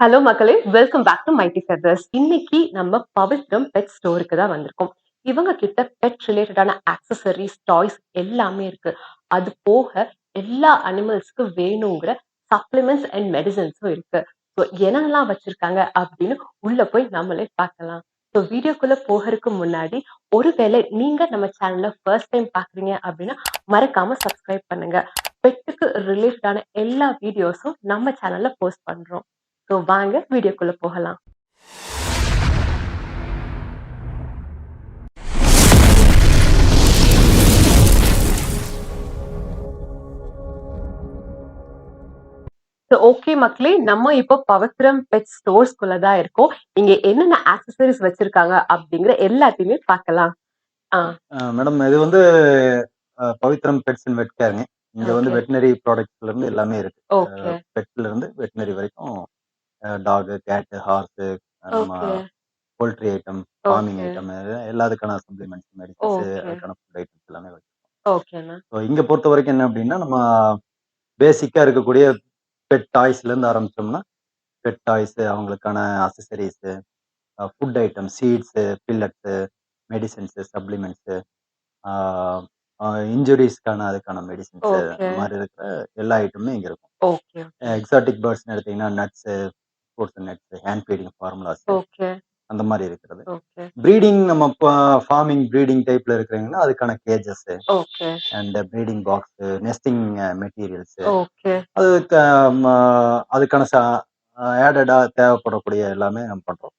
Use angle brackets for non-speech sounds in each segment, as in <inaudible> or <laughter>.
Hello மக்களே. Welcome back to mighty feathers இன்னைக்கு நம்ம பவித்ரம் பெட் ஸ்டோருக்கு தான் வந்திருக்கோம். இவங்க கிட்ட பெட் ரிலேட்டடான ஆக்சசரிஸ் டாய்ஸ் எல்லாமே இருக்கு. அது போக எல்லா அனிமல்ஸ்க்கு வேணுங்கிற சப்ளிமெண்ட்ஸ் அண்ட் மெடிசன்ஸும் இருக்கு. ஸோ என்னென்னலாம் வச்சிருக்காங்க அப்படின்னு உள்ள போய் நம்மளே பார்க்கலாம். ஸோ வீடியோக்குள்ள போகிறதுக்கு முன்னாடி ஒருவேளை நீங்க நம்ம சேனல்ல ஃபர்ஸ்ட் டைம் பாக்குறீங்க அப்படின்னா மறக்காம சப்ஸ்கிரைப் பண்ணுங்க. பெட்டுக்கு ரிலேட்டடான எல்லா வீடியோஸும் நம்ம சேனல்ல போஸ்ட் பண்றோம். ஸோ வாங்க வீடியோக்குள்ள போகலாம். ஓகே மக்களே நம்ம இப்போ பவித்ரம் பெட் ஸ்டோர்ஸ்குள்ள தான் இருக்கோம். இங்க என்னென்ன ஆக்சசரிஸ் வச்சிருக்காங்க அப்படிங்கிற எல்லாத்தையுமே பார்க்கலாம். மேடம் இது வந்து பவித்ரம் பெட்ஸ் அண்ட் வெட் கேருங்க இங்க வந்து. வெட்டினரி ப்ராடக்ட்ஸ்ல இருந்து எல்லாமே இருக்கு. பெட்ல இருந்து வெட்டினரி வரைக்கும் டாக் கேட் ஹார்ஸ் நம்ம okay poultry item farming Okay. Item எல்லாத்துக்கான supplements medicines. அதுக்கான ஃபுட் ஐட்டம்ஸ் எல்லாமே வச்சிருக்கோம் ஓகேண்ணா ஸோ இங்க பொறுத்த வரைக்கும் என்ன அப்படின்னா நம்ம பேசிக்கா இருக்கக்கூடிய பெட் டாய்ஸ்ல இருந்து ஆரம்பிச்சோம்னா பெட் டாய்ஸ் அவங்களுக்கான accessories food item seeds pellets medicines supplements இன்ஜுரிஸ்க்கான அதுக்கான மெடிசன்ஸ். அந்த மாதிரி இருக்கிற எல்லா ஐட்டமுமே இங்க இருக்கும் ஓகே எக்ஸாட்டிக் பேர்ட்ஸ்னு எடுத்தீங்கன்னா nuts fruits nuts hand feeding formulas அந்த மாதிரி இருக்கிறது. ப்ரீடிங் நம்ம ஃபார்மிங் ப்ரீடிங் டைப்ல இருக்கிறீங்கன்னா அதுக்கான cages and breeding box nesting materials அதுக்கு அதுக்கான ஆடடா தேவைப்படக்கூடிய எல்லாமே நம்ம பண்றோம்.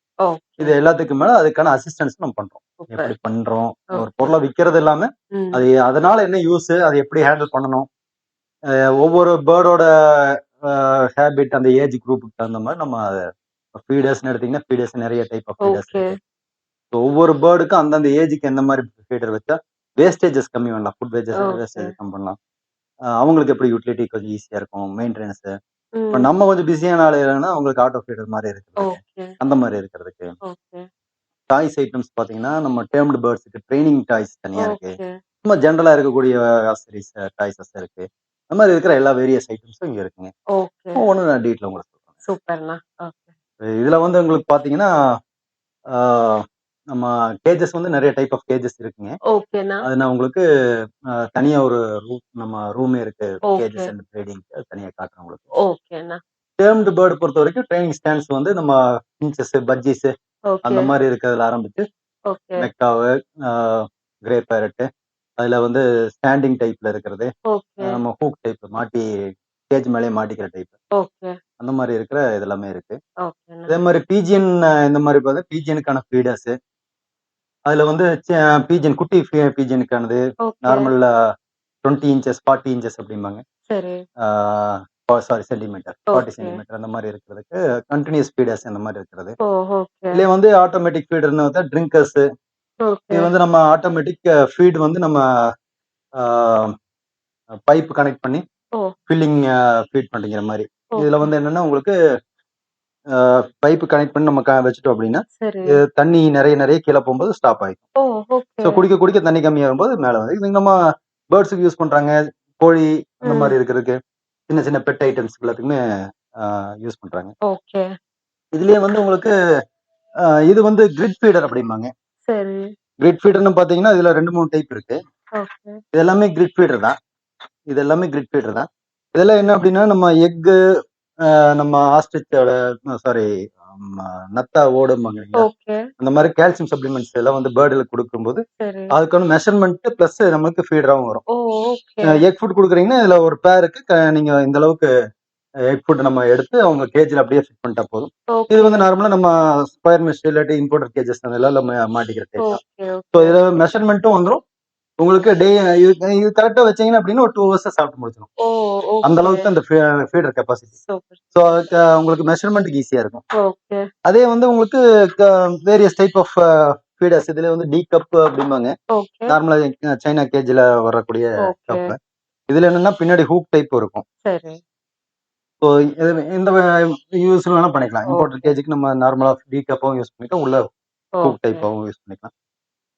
இது எல்லாத்துக்கும் மேல அதுக்கான அசிஸ்டன்ஸ் நம்ம பண்றோம். எப்படி பண்றோம் ஒரு. பொருளை விற்கிறது இல்லாம ம். அது அதனால என்ன யூஸ் அது எப்படி ஹேண்டில் பண்ணணும் ஒவ்வொரு பேர்டோட ஹேபிட் அந்த ஏஜ் குரூப்புக்கு தகுந்த மாதிரி நம்ம ஃபீடர்ஸ்னு எடுத்தீங்கன்னா ஃபீடர்ஸ் நிறைய டைப் ஆஃப் ஃபீடர்ஸ் இருக்கு. ஒவ்வொரு பேர்டுக்கும் அந்தந்த ஏஜுக்கு எந்த மாதிரி ஃபீடர் வச்சா வேஸ்டேஜஸ் கம்மி பண்ணலாம். Food Okay. வேஸ்டேஜ் கம்மி பண்ணலாம். அவங்களுக்கு எப்படி யூட்டிலிட்டி கொஞ்சம் ஈஸியா இருக்கும் மெயின்டெனன்ஸ் இப்போ நம்ம கொஞ்சம் பிஸியான ஆள் இல்லைன்னா அவங்களுக்கு ஆட்டோ ஃபீடர் மாதிரி ஓகே அந்த மாதிரி இருக்கிறதுக்கு. டாய்ஸ் ஐட்டம்ஸ் பாத்தீங்கன்னா நம்ம டேர்ம்டு பேர்ட்ஸுக்கு ட்ரைனிங் டாய்ஸ் தனியா இருக்கு. நம்ம ஜென்ரலா இருக்கக்கூடிய ஆசரிஸ் டாய்ஸஸ் இருக்கு. அந்த மாதிரி இருக்கிற எல்லா வேரியஸ் ஐட்டம்ஸும் இங்க இருக்குங்க. ஒவ்வொன்று நான் டீட்டில் உங்களுக்கு சொல்றேன். சூப்பர்ண்ணா. இதுல வந்து உங்களுக்கு பாத்தீங்கன்னா ஆஹ், நம்ம கேஜஸ் வந்து நிறைய டைப் ஆஃப் கேஜஸ் இருக்குங்க. அது நான் உங்களுக்கு தனியா ஒரு ரூம் நம்ம ரூமே இருக்கு. கேஜஸ் அண்ட் ட்ரேடிங் தனியா காட்டுறேன் உங்களுக்கு. டேர்ம்டு பேர்டு பொறுத்த வரைக்கும் ட்ரைனிங் ஸ்டாண்ட்ஸ் வந்து நம்ம பிஞ்சஸ் பஜ்ஜிஸ் அந்த மாதிரி இருக்கிறதுல ஆரம்பிச்சு மெக்காவு கிரே பேரட்டு அதுல வந்து ஸ்டாண்டிங் டைப்ல இருக்கிறது. நம்ம ஹூக் டைப் மாட்டி கேஜ் மேலே மாட்டிக்கிற டைப் அந்த மாதிரி இருக்கிற இதெல்லாமே இருக்கு. அதே மாதிரி பீஜியன் இந்த மாதிரி பார்த்தா பீஜியனுக்கான ஃபீடர்ஸ் அதுல வந்து பீஜியன் குட்டி பீஜியனுக்கானது okay normal twenty inches forty inches அப்படிம்பாங்க. சரி. Centimetre forty. சென்டிமீட்டர் அந்த மாதிரி இருக்கிறதுக்கு கண்டினியூஸ் ஃபீடர்ஸ் அந்த மாதிரி இருக்கிறது. இதுல வந்து ஆட்டோமேட்டிக் ஃபீடர்னு பார்த்தா ட்ரிங்கர்ஸ் இது வந்து நம்ம ஆட்டோமேட்டிக் ஃபீட் வந்து நம்ம பைப் கனெக்ட் பண்ணி. ஃபில்லிங் ஃபீட் பண்ணிக்கிற மாதிரி. இதுல வந்து என்னன்னா உங்களுக்கு பைப் கனெக்ட் பண்ணி நம்ம வச்சுட்டோம் அப்படின்னா தண்ணி நிறைய நிறைய கீழே போகும்போது ஸ்டாப் ஓகே. ஸோ குடிக்க குடிக்க தண்ணி கம்மியாகும் போது மேலே வந்து இது நம்ம பேர்ட்ஸுக்கு யூஸ் பண்றாங்க கோழி அந்த. மாதிரி இருக்கிறதுக்கு சின்ன சின்ன பெட் ஐட்டம்ஸ் எல்லாத்துக்குமே யூஸ் பண்றாங்க. இதுலயே வந்து உங்களுக்கு இது வந்து கிரிட் ஃபீடர் அப்படிம்பாங்க. சரி. கிரிட் ஃபீடர்னு பாத்தீங்கன்னா இதுல ரெண்டு மூணு டைப் இருக்கு. ஓகே இது எல்லாமே கிரிட் ஃபீடர் தான். இது எல்லாமே கிரிட் ஃபீடர் தான். இதெல்லாம் என்ன அப்படின்னா நம்ம எக்கு நம்ம ஆஸ்ட்ரிச்சோட சாரி நத்தா ஓடும்பாங்க அந்த மாதிரி கால்சியம் சப்ளிமெண்ட்ஸ் எல்லாம் வந்து பேர்டுல கொடுக்கும்போது அதுக்கான மெஷர்மெண்ட் பிளஸ் நமக்கு ஃபீடராகவும் வரும். எக் ஃபுட் கொடுக்குறீங்கன்னா இதுல ஒரு பேருக்கு நீங்க இந்த அளவுக்கு எக் ஃபுட் நம்ம எடுத்து அவங்க கேஜில் அப்படியே ஃபிட் பண்ணிட்டா போதும். இது வந்து நார்மலா நம்ம ஸ்கொயர் மெஷ் இல்லாட்டி இம்போர்ட்டர் கேஜஸ் அதெல்லாம் நம்ம மாட்டிக்கிற டைப் ஸோ இதுல மெஷர்மெண்ட்டும் வந்துரும். உங்களுக்கு டே இது இது கரெக்டா வச்சீங்கன்னா அப்படின்னா ஒரு டூ ஹவர்ஸ் சாப்பிட்டு முடிச்சிடும் அந்த அளவுக்கு அந்த ஃபீடர் கெப்பாசிட்டி ஸோ உங்களுக்கு மெஷர்மெண்ட்டுக்கு ஈஸியா இருக்கும். அதே வந்து உங்களுக்கு வேரியஸ் டைப் ஆஃப் ஃபீடர்ஸ் இதுல வந்து டி கப் அப்படிம்பாங்க. நார்மலா சைனா கேஜ்ல வரக்கூடிய கப் இதுல என்னன்னா பின்னாடி ஹூக் டைப் இருக்கும். ஸோ இந்த யூஸ் வேணா பண்ணிக்கலாம். இம்போர்ட்டர் கேஜுக்கு நம்ம நார்மலா டி கப்பும் யூஸ் பண்ணிக்கலாம். உள்ள ஹூக் ஓகே டைப்பாகவும் யூஸ் பண்ணிக்கலாம்.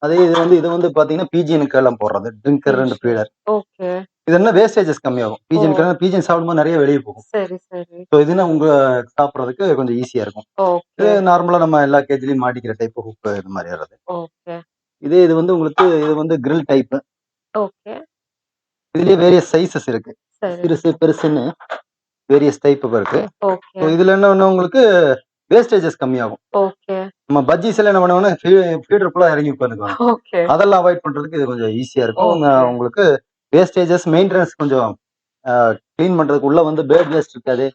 அதே இது வந்து இது வந்து பாத்தீங்கன்னா பிஜிஎனுக்கு எல்லாம் போடுறது. ட்ரிங்கர் அண்ட் ஃபீடர் இது என்ன வேஸ்டேஜஸ் கம்மியாகும். பீஜன் பீஜன் சாப்பிடும்போது நிறைய வெளியே போகும். சரி சரி. ஸோ இதுன்னா உங்க சாப்பிட்றதுக்கு கொஞ்சம் ஈஸியா இருக்கும். இது நார்மலா நம்ம எல்லா கேஜ்லயும் மாட்டிக்கிற டைப் ஹுக் இது மாதிரி வர்றது. இதே இது வந்து உங்களுக்கு இது வந்து grill டைப் ஓகே இதுலயே வேரியஸ் சைஸஸ் இருக்கு. சிறுசு பெருசுன்னு வேரியஸ் டைப் இருக்கு. இதுல என்ன ஒண்ணு உங்களுக்கு வேஸ்டேஜஸ் கம்மியாகும். நம்ம பஜ்ஜீஸ் எல்லாம் என்ன பண்ணுவோம்னா ஃபீடர் ஃபுல்லா இறங்கி உட்காந்துக்குவாங்க அதெல்லாம் அவாய்ட் பண்றதுக்கு இது கொஞ்சம் ஈஸியா இருக்கும். உங்களுக்கு வேஸ்டேஜஸ் மெயின்டெனன்ஸ் கொஞ்சம் க்ளீன் பண்றதுக்கு உள்ள வந்து பேர்ட் வேஸ்ட் இருக்காது.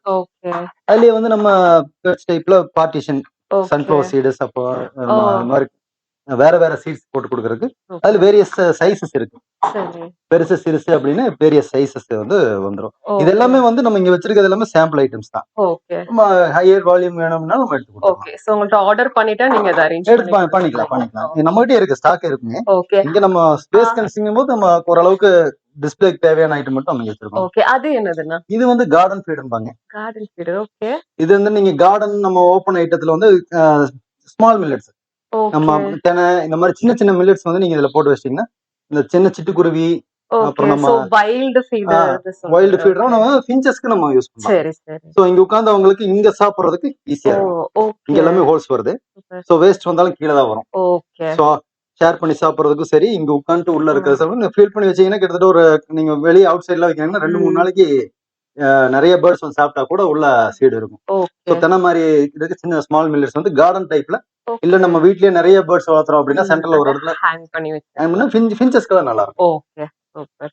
அதுலயே வந்து நம்ம டைப்ல பார்ட்டிஷன் சன்ஃபிளவர் சீட்ஸ் அப்போ Oh. மாதிரி வேற வேற சீட்ஸ் போட்டு கொடுக்கறதுக்கு. அதுல வேரியஸ் சைஸஸ் இருக்கு. சரி. பெருசு சிறுசு அப்படின்னு வேரியஸ் சைஸஸ் வந்து வந்துரும். Okay. இது எல்லாமே வந்து நம்ம இங்க வச்சிருக்கிறது எல்லாமே சாம்பிள் ஐட்டம்ஸ் தான். நம்ம ஹையர் வால்யூம் வேணும்னா நம்ம எடுத்து ஓகே சோ உங்கள்ட்ட ஆர்டர் பண்ணிட்டா நீங்க அதை அரேஞ்ச் எடுத்து பண்ணிக்கலாம். பண்ணிக்கலாம் நம்ம கிட்டே இருக்கு ஸ்டாக் இருக்குங்க இங்க நம்ம ஸ்பேஸ் கன்சிங்கும் போது நம்ம ஓரளவுக்கு டிஸ்பிளேக்கு தேவையான ஐட்டம் மட்டும் நம்ம வச்சிருக்கோம். ஓகே அது என்னதுன்னா? இது வந்து கார்டன் ஃபீடும்பாங்க கார்டன் ஃபீட் ஓகே இது வந்து நீங்க கார்டன் நம்ம ஓப்பன் ஐட்டத்துல வந்து ஸ்மால் மில்லட்ஸ் நம்ம தெனை இந்த மாதிரி சின்ன சின்ன மில்லட்ஸ் வந்து நீங்க இதுல போட்டு வச்சிட்டீங்கன்னா இந்த சின்ன சிட்டுக்குருவி அப்புறம் நம்ம- சோ வைல்ட் நம்ம ஃபின்ச்சஸ்க்கு நம்ம யூஸ் சரி ஸோ இங்க உட்கார்ந்து அவங்களுக்கு இங்க சாப்பிடுறதுக்கு ஈஸியா இருக்கும். இங்க எல்லாமே ஹோல்ஸ் வருது. ஸோ வேஸ்ட் வந்தாலும் கீழே தான் வரும். ஓகே ஸோ ஷேர் பண்ணி சாப்பிடுறதுக்கும் சரி இங்க உட்காந்துட்டு உள்ள இருக்கிற சாப்பிட ஃபீல் பண்ணி வச்சீங்கன்னா கிட்டத்தட்ட ஒரு நீங்க வெளியே அவுட் சைட்ல வைக்கிறீங்கன்னா ரெண்டு மூணு. நாளைக்கு நிறைய பேர்ட்ஸ் வந்து சாப்பிட்டா கூட உள்ள சீடு இருக்கும். ஸோ தென்னை மாதிரி இதுக்கு சின்ன ஸ்மால் மில்லட்ஸ் வந்து கார்டன் டைப்ல இல்ல நம்ம வீட்லயே நிறைய பேர்ட்ஸ் வளர்த்துறோம் அப்படின்னா சென்டர்ல ஒரு இடத்துல ஹேங் பண்ணி வச்சு. ஃபின்ச்சஸ்க்கு தான் நல்லா இருக்கும் ஓகே சூப்பர்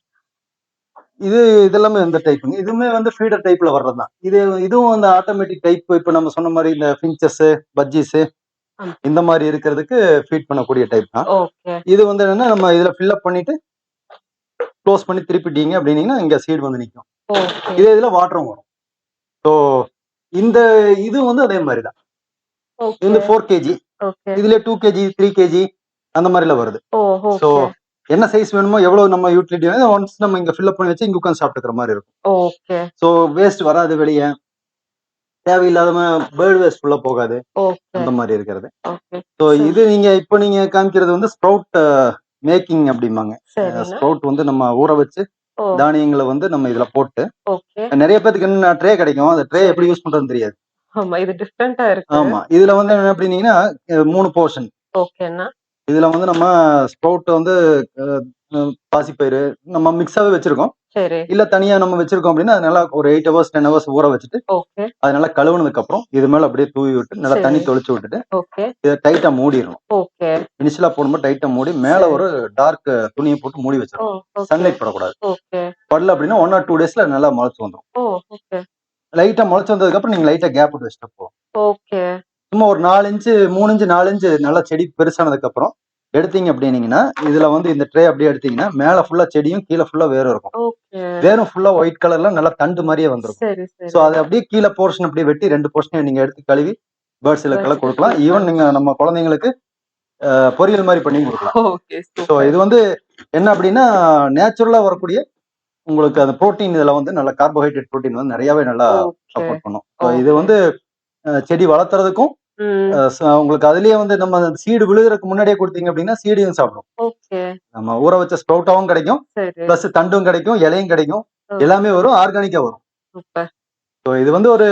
இது இதெல்லாமே இந்த டைப்புங்க இதுவுமே வந்து ஃபீடர் டைப்ல வர்றது தான் இது இதுவும் அந்த ஆட்டோமேட்டிக் டைப் இப்ப நம்ம சொன்ன மாதிரி இந்த ஃபின்ச்சஸ் பஜ்ஜிஸ். இந்த மாதிரி இருக்கிறதுக்கு ஃபீட் பண்ணக்கூடிய டைப் தான். இது வந்து என்னன்னா நம்ம இதுல ஃபில்அப் பண்ணிட்டு க்ளோஸ் பண்ணி திருப்பிட்டீங்க அப்படின்னீங்கன்னா இங்க சீடு வந்து நிற்கும் இதே இதுல வாட்டரும் வரும். ஸோ இந்த இது வந்து அதே மாதிரி தான் இது வந்து ஃபோர் கேஜி இதுல டூ கேஜி த்ரீ கேஜி அந்த மாதிரில வருது. ஸோ என்ன சைஸ் வேணுமோ எவ்வளவு நம்ம யூட்டிலிட்டி வேணும் ஒன்ஸ் நம்ம இங்க ஃபில்அப் பண்ணி வச்சு இங்க உட்காந்து சாப்பிட்டுக்கிற மாதிரி இருக்கும். ஸோ வேஸ்ட் வராது வெளியே. தேவையில்லாத பேர்ட் வேஸ்ட் உள்ள போகாது. அந்த மாதிரி இருக்கிறது. ஸோ இது நீங்க இப்போ நீங்க காமிக்கிறது வந்து ஸ்ப்ரவுட் மேக்கிங் அப்படிம்பாங்க. ஸ்ப்ரவுட் வந்து நம்ம ஊற வச்சு தானியங்களை வந்து நம்ம இதுல போட்டு நிறைய பேத்துக்கு என்ன ட்ரே கிடைக்கும். அந்த ட்ரே எப்படி யூஸ் பண்றதுன்னு தெரியாது. ஆமா இது டிஃப்ரெண்டா இருக்கு. ஆமா இதுல வந்து என்ன அப்படின்னீங்கன்னா மூணு போர்ஷன் ஓகேண்ணா இதுல வந்து நம்ம ஸ்ப்ரவுட் வந்து பாசிப்பயிறு நம்ம மிக்ஸாவே வச்சிருக்கோம். சரி. இல்ல தனியா நம்ம வச்சிருக்கோம் அப்படின்னா அது நல்லா ஒரு எயிட் ஹவர்ஸ் டென் ஹவர்ஸ் ஊற வச்சுட்டு அது நல்லா கழுவுனதுக்கு அப்புறம் இது மேல அப்படியே தூவி விட்டு நல்லா. தண்ணி தொளிச்சு விட்டுட்டு இதை டைட்டா மூடிடணும். இனிஷியலா போடும்போது டைட்டா மூடி மேல. ஒரு டார்க் துணியை போட்டு மூடி வச்சிடணும். ஓகே சன்லைட் படக்கூடாது. படல அப்படின்னா ஒன் ஆர் டூ டேஸ்ல நல்லா முளைச்சு வந்துடும் ஓகே லைட்டா முளைச்சு வந்ததுக்கு அப்புறம் நீங்க லைட்டா கேப் விட்டு வச்சுட்டு போகும் ஓகே சும்மா ஒரு நாலு இன்ச்சு மூணு இன்ச்சு நாலு இன்ச்சு நல்லா செடி பெருசானதுக்கு அப்புறம் எடுத்தீங்க அப்படின்னீங்கன்னா இதுல வந்து இந்த ட்ரே அப்படியே எடுத்தீங்கன்னா மேல ஃபுல்லா செடியும் கீழே ஃபுல்லா வேரும் இருக்கும். வேரும் ஃபுல்லா ஒயிட் கலர்ல நல்லா தண்டு மாதிரியே வந்துருக்கும் ஸோ அது அப்படியே கீழே போர்ஷன் அப்படியே வெட்டி ரெண்டு போர்ஷனையும் நீங்க எடுத்து கழுவி பேர்ட்ஸ் கலர் கொடுக்கலாம். ஈவன் நீங்க நம்ம குழந்தைங்களுக்கு பொரியல் மாதிரி பண்ணி கொடுக்கலாம். ஸோ இது வந்து என்ன அப்படின்னா நேச்சுரலா வரக்கூடிய உங்களுக்கு அந்த புரோட்டீன் இதுல வந்து நல்ல கார்போஹைட்ரேட் புரோட்டீன் வந்து நிறையவே நல்லா சப்போர்ட் பண்ணும். இது வந்து செடி வளர்த்துறதுக்கும் உங்களுக்கு அதுலயே வந்து நம்ம சீடு விழுகிறதுக்கு முன்னாடியே கொடுத்தீங்க அப்படின்னா சீடையும் சாப்பிடும். நம்ம ஊற வச்ச ஸ்ப்ரவுட்டாவும் கிடைக்கும். பிளஸ் தண்டும் கிடைக்கும் இலையும் கிடைக்கும். எல்லாமே வரும் ஆர்கானிக்கா வரும். சூப்பர். ஸோ இது வந்து ஒரு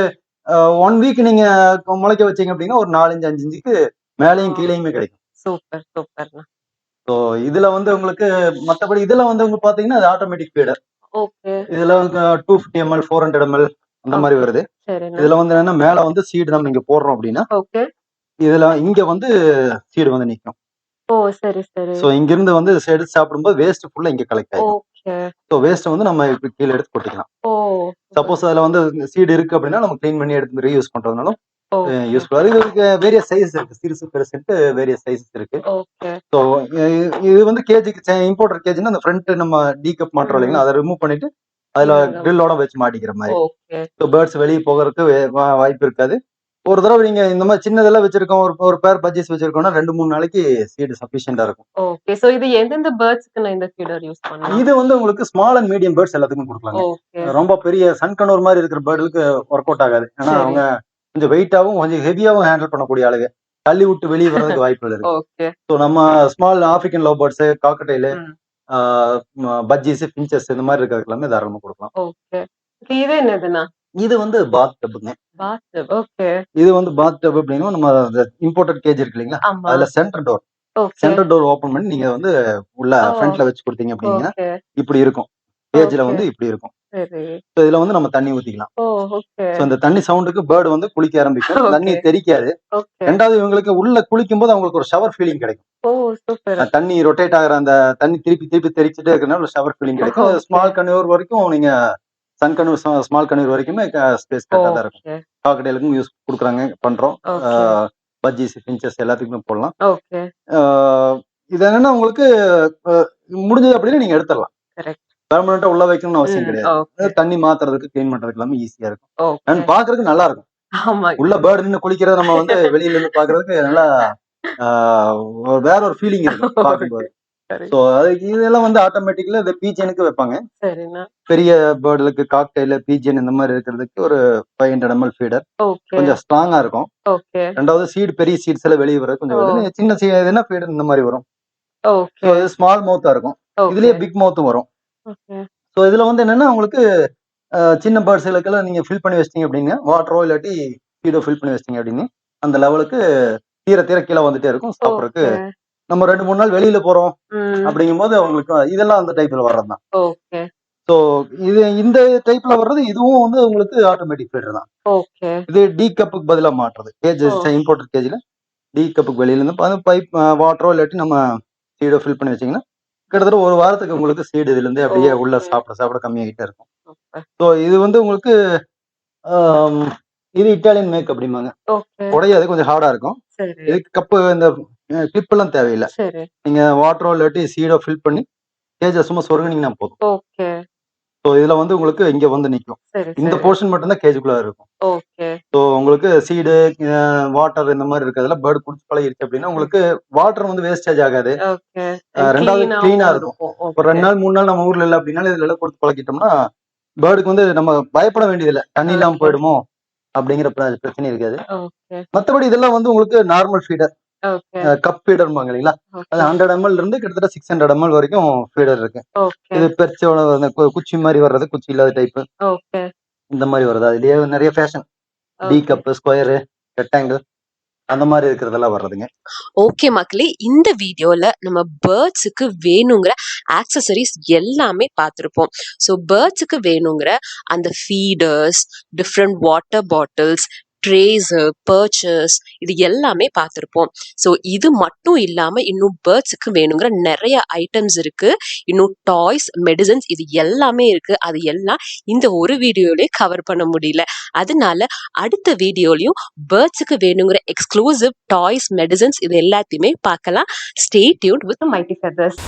ஒன் வீக் நீங்க முளைக்க வச்சீங்க அப்படின்னா ஒரு நாலஞ்சு அஞ்சு இன்ச்சுக்கு மேலேயும் கீழேயுமே கிடைக்கும். சூப்பர் சூப்பர்ண்ணா. ஸோ இதுல வந்து உங்களுக்கு மற்றபடி இதுல வந்து உங்களுக்கு பாத்தீங்கன்னா அது ஆட்டோமேட்டிக் ஃபீடர் ஓகே. இதுல two fifty ML four hundred ML அந்த மாதிரி வருது. இதுல வந்து என்னன்னா மேல வந்து சீடு நம்ம இங்க போடுறோம் அப்படின்னா இதுல இங்க வந்து சீடு வந்து நிற்கும் ஓ சரி சரி. ஸோ இங்க இருந்து வந்து எடுத்து சாப்பிடும்போது வேஸ்ட் ஃபுல்லா இங்க கலெக்ட் ஆகும் ஓகே ஸோ வேஸ்ட் வந்து நம்ம இப்ப கீழே எடுத்து கொட்டிக்கலாம். ஓ சப்போஸ் அதுல வந்து சீடு இருக்கு அப்படின்னா நம்ம க்ளீன் பண்ணி எடுத்து ரீயூஸ் பண்றதுனாலும் ஓகே யூஸ்ஃபுல்லா இதுக்கு வேரியஸ் சைஸ் இருக்கு. சிறுசு பெருசுன்ட்டு வேரியஸ் சைஸஸ் இருக்கு. ஸோ இது வந்து கேஜிக்கு இம்போர்ட்டர் கேஜினா அந்த ஃப்ரண்ட் நம்ம டீ கப் மாற்றோம் இல்லைங்களா? அதை ரிமூவ் பண்ணிட்டு அதுல. ட்ரில்லோட வச்சு மாட்டிக்கிற மாதிரி. ஸோ பேர்ட்ஸ் வெளியே போகிறதுக்கு வாய்ப்பு இருக்காது. ஒரு தடவை நீங்க இந்த மாதிரி சின்னதெல்லாம் வச்சிருக்கோம் ஒரு ஒரு பேர் பஜ்ஜிஸ் வச்சிருக்கோம்னா ரெண்டு மூணு நாளைக்கு சீடு சஃபிஷியண்டா இருக்கும். ஓகே. சோ இது எந்தெந்த பேர்ட்ஸ்க்கு நான் இந்த ஃபீடர் யூஸ் பண்ணலாம்? இது வந்து உங்களுக்கு ஸ்மால் அண்ட் மீடியம் பேர்ட்ஸ் எல்லாத்துக்கும் கொடுக்கலாங்க. ஓகே. ரொம்ப பெரிய சன் கனூர் மாதிரி இருக்கிற பேர்டுக்கு ஒர்க் அவுட் ஆகாது. ஏன்னா. அவங்க கொஞ்சம் வெயிட்டாவும் கொஞ்சம் ஹெவியாவும் ஹேண்டில் பண்ணக்கூடிய ஆளுங்க. தள்ளி விட்டு வெளியே வர்றதுக்கு <laughs> வாய்ப்புகள் இருக்கு. ஸோ நம்ம small African love birds cockatiel budgies finches இந்த மாதிரி இருக்கிறது எல்லாமே தாராளமா கொடுக்கலாம். இது வந்து பாத் டப்புங்க இது வந்து பாத் டப் அப்படின்னா நம்ம இம்போர்ட்டட் கேஜ் இருக்கு இல்லைங்களா? அதுல centre door centre door open பண்ணி நீங்க வந்து உள்ள. ஃப்ரண்ட்ல வச்சு கொடுத்தீங்க அப்படின்னா ஓகே இப்படி இருக்கும். கேஜ்ல. வந்து இப்படி இருக்கும். இதுல வந்து நம்ம தண்ணி ஊத்திக்கலாம். இந்த தண்ணி சவுண்டுக்கு பேர்டு வந்து குளிக்க ஆரம்பிக்கும். தண்ணி தெரிக்காது. ரெண்டாவது இவங்களுக்கு உள்ள குளிக்கும் போது அவங்களுக்கு ஒரு ஷவர் ஃபீலிங் கிடைக்கும். தண்ணி ரொட்டேட் ஆகிற அந்த தண்ணி திருப்பி திருப்பி தெரிச்சுட்டே இருக்கிறனால ஒரு ஷவர் ஃபீலிங் கிடைக்கும். ஸ்மால் கன்யூர் வரைக்கும் நீங்க சன் கன்யூர் ஸ்மால் கன்யூர் வரைக்குமே ஸ்பேஸ் கரெக்டாக தான் இருக்கும். காக்கடைலுக்கும் யூஸ் கொடுக்குறாங்க பண்றோம். பஜ்ஜிஸ் பிஞ்சஸ் எல்லாத்துக்குமே போடலாம். இது என்னன்னா உங்களுக்கு முடிஞ்சது அப்படின்னா நீங்க எடுத்துடலாம். கரெக்ட் பெர்மனண்டா உள்ள வைக்கணும்னு அவசியம் கிடையாது. தண்ணி மாத்துறதுக்கு க்ளீன் பண்றதுக்கு எல்லாமே ஈஸியா இருக்கும். அண்ட் பாக்குறதுக்கு நல்லா இருக்கும். ஆமா. உள்ள பேர்டு நின்று குளிக்கிறத நம்ம வந்து <laughs> வெளியில இருந்து பாக்குறதுக்கு நல்லா வேற ஒரு ஃபீலிங் இருக்கும் <laughs> பார்க்கும்போது. ஸோ அதுக்கு இதெல்லாம் வந்து ஆட்டோமேட்டிக்கலா இந்த பீஜனுக்கு வைப்பாங்க. பெரிய பேர்டுகளுக்கு காக்டைல பீஜன் இந்த மாதிரி இருக்கிறதுக்கு ஒரு ஃபைவ் ஹண்ட்ரட் எம்எல் ஃபீடர் கொஞ்சம் ஸ்ட்ராங்கா இருக்கும். ரெண்டாவது சீடு பெரிய சீட்ஸ் எல்லாம் வெளியே வர கொஞ்சம். வருது. சின்ன சீடு என்ன ஃபீடர் இந்த மாதிரி வரும்? ஓகே ஸோ இது ஸ்மால் மவுத்தா இருக்கும். இதுலயே பிக் மவுத்தும் வரும். ஓகே. ஸோ இதுல வந்து என்னன்னா உங்களுக்கு அஹ், சின்ன பேர்ட்ஸுகளுக்கெல்லாம் நீங்க ஃபில் பண்ணி வச்சிட்டீங்க அப்படிங்க வாட்டரோ இல்லாட்டி ஃபீடோ ஃபில் பண்ணி வச்சிட்டீங்க அப்படின்னு அந்த லெவலுக்கு தீர தீர கீழே வந்துட்டே இருக்கும். சாப்பிட்றதுக்கு ஓகே. நம்ம ரெண்டு மூணு நாள் வெளியில போறோம் ம். அப்படிங்கும்போது அவங்களுக்கு இதெல்லாம் அந்த டைப்ல வர்றது தான் ஓகே. ஸோ இது இந்த டைப்ல வர்றது இதுவும் வந்து உங்களுக்கு ஆட்டோமேட்டிக் ஃபீடர் தான். ஓகே. இது டி கப்புக்கு பதிலாக மாற்றுறது கேஜ் ஓ. இம்போர்ட்டட் கேஜ்ல டி கப்புக்கு வெளியில இருந்து பைப் வாட்டரோ இல்லாட்டி நம்ம சீடோ ஃபில் பண்ணி வச்சீங்கன்னா கிட்டத்தட்ட ஒரு வாரத்துக்கு உங்களுக்கு சீடு இதுல இருந்து அப்படியே உள்ள. சாப்பிட சாப்பிட கம்மியாகிட்டே இருக்கும். ஸோ இது வந்து உங்களுக்கு இது இட்டாலியன் மேக் அப்படிம்பாங்க. உடையாது கொஞ்சம் ஹார்டா இருக்கும். இதுக்கு கப்பு இந்த கிளிப் எல்லாம் தேவையில்லை. நீங்க வாட்டரோ இல்லாட்டி சீடோ ஃபில் பண்ணி கேஜை சும்மா சொருகுனீங்கன்னா போதும். ஸோ இதுல வந்து உங்களுக்கு இங்க வந்து நிற்கும் இந்த போர்ஷன் மட்டும்தான் கேஜுக்குள்ள இருக்கும். ஸோ உங்களுக்கு சீடு வாட்டர் இந்த மாதிரி இருக்கிறதுல பேர்டு குடிச்சு பழகிருச்சு அப்படின்னா உங்களுக்கு வாட்டர் வந்து வேஸ்டேஜ் ஆகாது. ரெண்டாவது ஆ இருக்கும். ஒரு ரெண்டு நாள் மூணு நாள் நம்ம ஊர்ல இல்லை அப்படின்னா இதுல கொடுத்து பழக்கிட்டோம்னா பேர்டுக்கு வந்து நம்ம பயப்பட வேண்டியதில்லை. தண்ணி இல்லாம Okay. போயிடுமோ அப்படிங்கிற பிர- பிரச்சனை இருக்காது. மத்தபடி இதெல்லாம் வந்து உங்களுக்கு நார்மல் ஃபீடர் கப் ஃபீடர்பாங்க இல்லைங்களா? அது ஹண்ட்ரட் எம்எல் இருந்து கிட்டத்தட்ட சிக்ஸ் ஹண்ட்ரட் எம்எல் வரைக்கும் ஃபீடர் இருக்கு. இது கு- குச்சி மாதிரி வர்றது குச்சி இல்லாத டைப் ஓகே இந்த மாதிரி வருது அதுலயே நிறைய fashion D cup square rectangle அந்த மாதிரி இருக்கிறதெல்லாம் வர்றதுங்க. ஓகே மக்களே. இந்த வீடியோல நம்ம பேர்ட்ஸுக்கு வேணுங்கிற ஆக்சசரிஸ் எல்லாமே பார்த்துருப்போம். ஸோ பேர்ட்ஸுக்கு வேணுங்கிற அந்த feeders different water bottles trays purchase இது எல்லாமே பார்த்துருப்போம். ஸோ இது மட்டும் இல்லாமல் இன்னும் பேர்ட்ஸுக்கு வேணுங்கிற நிறைய ஐட்டம்ஸ் இருக்குது இன்னும் டாய்ஸ் மெடிசன்ஸ் இது எல்லாமே இருக்குது அது எல்லாம் இந்த ஒரு வீடியோலேயே கவர் பண்ண முடியல. அதனால அடுத்த வீடியோலையும் பேர்ட்ஸுக்கு வேணுங்கிற எக்ஸ்க்ளூசிவ் டாய்ஸ் மெடிசன்ஸ் இது எல்லாத்தையுமே பார்க்கலாம். Stay tuned with mighty feathers